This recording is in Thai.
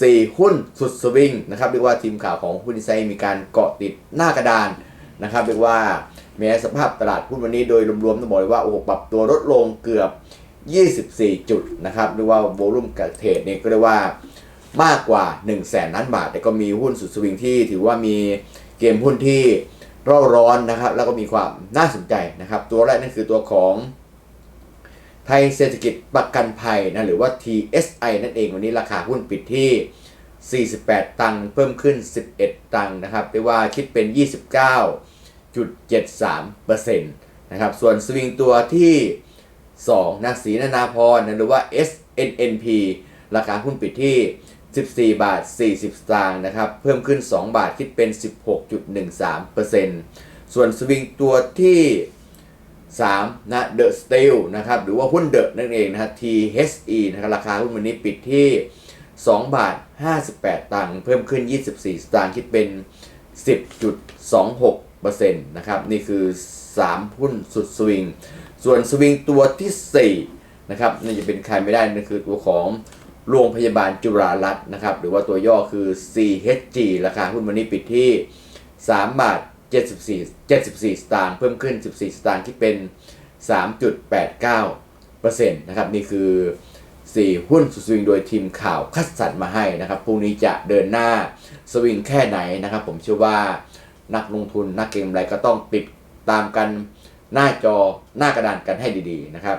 4 หุ้นสุดสวิงนะครับเรียกว่าทีมข่าวของหุ้นดีไซน์มีการเกาะติดหน้ากระดานนะครับเรียกว่าแม้สภาพตลาดหุ้นวันนี้โดยรวมๆต้องบอกเลยว่าโอ้โหปรับตัวลดลงเกือบ 24 จุดนะครับเรียกว่าโวลุ่มการเทรดเนี่ยก็เรียกว่ามากกว่า 1 0 0 0 0แสนล้านบาท แต่ก็มีหุ้นสุดสวิงที่ถือว่ามีเกมหุ้นที่ร้อนร้อนนะครับแล้วก็มีความน่าสนใจนะครับ ตัวแรกนั่นคือตัวของ ทยเศรษฐกิจประกันภัยนะหรือว่า TSI นั่นเองวันนี้ราคาหุ้นปิดที่ 48 ตังค์เพิ่มขึ้น 11 ตังค์นะครับเรียกว่าคิดเป็น 29.73%นะครับส่วนสวิงตัวที่2นะสีนานาพรนะหรือว่า SNNP ราคาหุ้นปิดที่ 14 บาท 40 สตางค์นะครับเพิ่มขึ้น 2 บาทคิดเป็น 16.13%ส่วนสวิงตัวที่ 3นะ The Steel นะครับหรือว่าหุ้นเดอะนั่นเองนะฮะ THE นะครับราคาหุ้นวันนี้ปิดที่ 2 บาท 58 ตังค์เพิ่มขึ้น 24 สตางค์คิดเป็น 10.26%นะครับนี่คือ 3 หุ้นสุดสวิง ส่วนสวิงตัวที่ 4 นะครับนี่จะเป็นใครไม่ได้นั่นคือตัวของโรงพยาบาลจุฬารัตน์นะครับหรือว่าตัวย่อคือ CHG ราคาหุ้นวันนี้ปิดที่ 3 บาท 74 74 สตางค์เพิ่มขึ้น 14 สตางค์ที่เป็น 3.89%นะครับนี่คือ 4 หุ้นสุดสวิงโดยทีมข่าวคัดสรรมาให้นะครับพรุ่งนี้จะเดินหน้าสวิงแค่ไหนนะครับ ผมเชื่อว่านักลงทุนนักเก็งกำไรก็ต้องติดตามกันหน้าจอหน้ากระดานกันให้ดีๆนะครับ